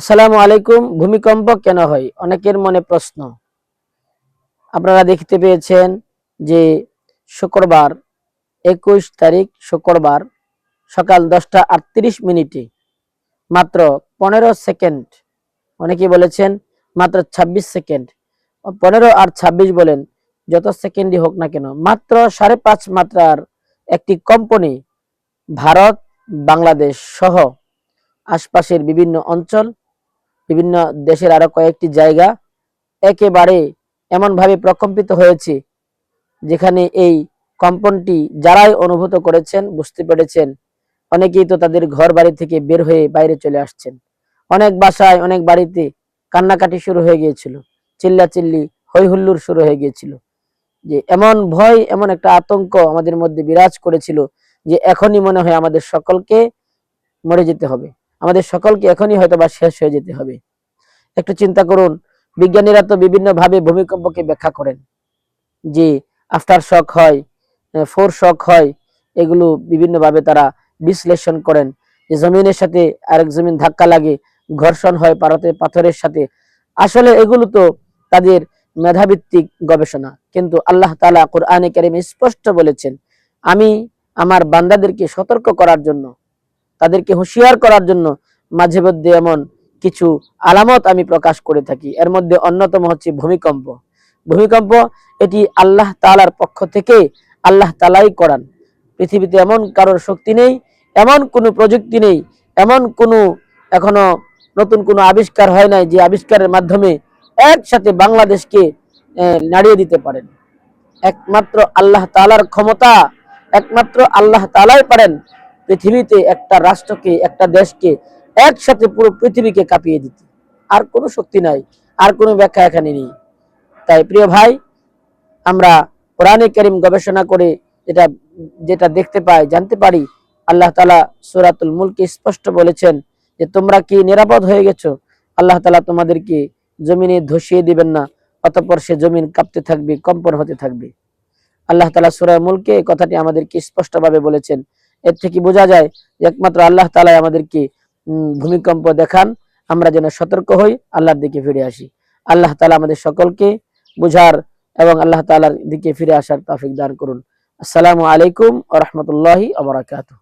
আসসালামু আলাইকুম। ভূমিকম্প কেন হয়? অনেকের মনে প্রশ্ন। আপনারা দেখতে পেয়েছেন যে শুক্রবার, একুশ তারিখ শুক্রবার সকাল দশটা আটত্রিশ মিনিটে মাত্র পনেরো সেকেন্ড অনেকে বলেছেন মাত্র ২৬ সেকেন্ড। পনেরো আর ২৬ বলেন, যত সেকেন্ডই হোক না কেন, মাত্র সাড়ে পাঁচ মাত্রার একটি কোম্পানি ভারত, বাংলাদেশ সহ আশপাশের বিভিন্ন অঞ্চল বিভিন্ন দেশের আরও কয়েকটি জায়গা একেবারে এমনভাবে প্রকম্পিত হয়েছে, যেখানে এই কম্পনটি যারাই অনুভূত করেছেন বুঝতে পেরেছেন। অনেকেই তো তাদের ঘর বাড়ি থেকে বের হয়ে বাইরে চলে আসছেন। অনেক বাসায়, অনেক বাড়িতে কান্নাকাটি শুরু হয়ে গিয়েছিল, চিল্লাচিল্লি হই হুল্লোর শুরু হয়ে গিয়েছিল। যে এমন ভয়, এমন একটা আতঙ্ক আমাদের মধ্যে বিরাজ করেছিল যে এখনই মনে হয় আমাদের সকলকে মরে যেতে হবে। আমাদের সকলকে এখনই হয়তো বা শেষ হয়ে যেতে হবে। একটু চিন্তা করুন, বিজ্ঞানীরা তো বিভিন্ন ভাবে ভূমিকম্পকে ব্যাখ্যা করেন যে আফটার শক হয় ফোর শক হয়, এগুলো বিভিন্ন ভাবে তারা বিশ্লেষণ করেন। যে জমিনের সাথে আরেক জমিন ধাক্কা লাগে, ঘর্ষণ হয় পারতে, পাথরের সাথে। আসলে এগুলো তো তাদের মেধাভিত্তিক গবেষণা। কিন্তু আল্লাহ তালা কোরআনে কারিম স্পষ্ট বলেছেন, আমি আমার বান্দাদেরকে সতর্ক করার জন্য তাদেরকে হুঁশিয়ার করার জন্য মাঝে মধ্যে এমন কিছু আলামত আমি প্রকাশ করে থাকি। এর মধ্যে অন্যতম হচ্ছে ভূমিকম্প। ভূমিকম্প এটি আল্লাহ তালার পক্ষ থেকে আল্লাহ তালাই করান। পৃথিবীতে এমন কারোর শক্তি নেই, এমন কোনো প্রযুক্তি নেই, এমন কোনো এখনও নতুন কোনো আবিষ্কার হয় নাই যে আবিষ্কারের মাধ্যমে একসাথে বাংলাদেশকে নাড়িয়ে দিতে পারেন। একমাত্র আল্লাহ তালার ক্ষমতা, একমাত্র আল্লাহ তালাই পারেন পৃথিবীতে একটা রাষ্ট্রকে, একটা দেশকে একসাথে পুরো পৃথিবীকে কাঁপিয়ে দিতে। আর কোনো শক্তি নাই, আর কোনো ব্যাখ্যা এখানে নেই। তাই প্রিয় ভাই, আমরা কোরআনে করিম গবেষণা করে যেটা যেটা দেখতে পাই, জানতে পারি, আল্লাহ তালা সুরাতুল মুলকে স্পষ্ট বলেছেন যে তোমরা কি নিরাপদ হয়ে গেছো? আল্লাহ তালা তোমাদেরকে জমিনে ধসিয়ে দিবেন না, অতঃপর সে জমিন কাঁপতে থাকবে, কম্পন হতে থাকবে। আল্লাহ তালা সুরায় মুলকে কথাটি আমাদেরকে স্পষ্টভাবে বলেছেন। এর থেকে বোঝা যায় একমাত্র আল্লাহ তালাই আমাদেরকে ভূমিকম্প দেখান, আমরা যেন সতর্ক হই, আল্লাহর দিকে ফিরে আসি। আল্লাহ তালা আমাদের সকলকে বোঝার এবং আল্লাহ তালার দিকে ফিরে আসার তাফিক দান করুন। আসসালামু আলাইকুম আ রাহমাতুল্লাহি ওয়া বারাকাতুহু।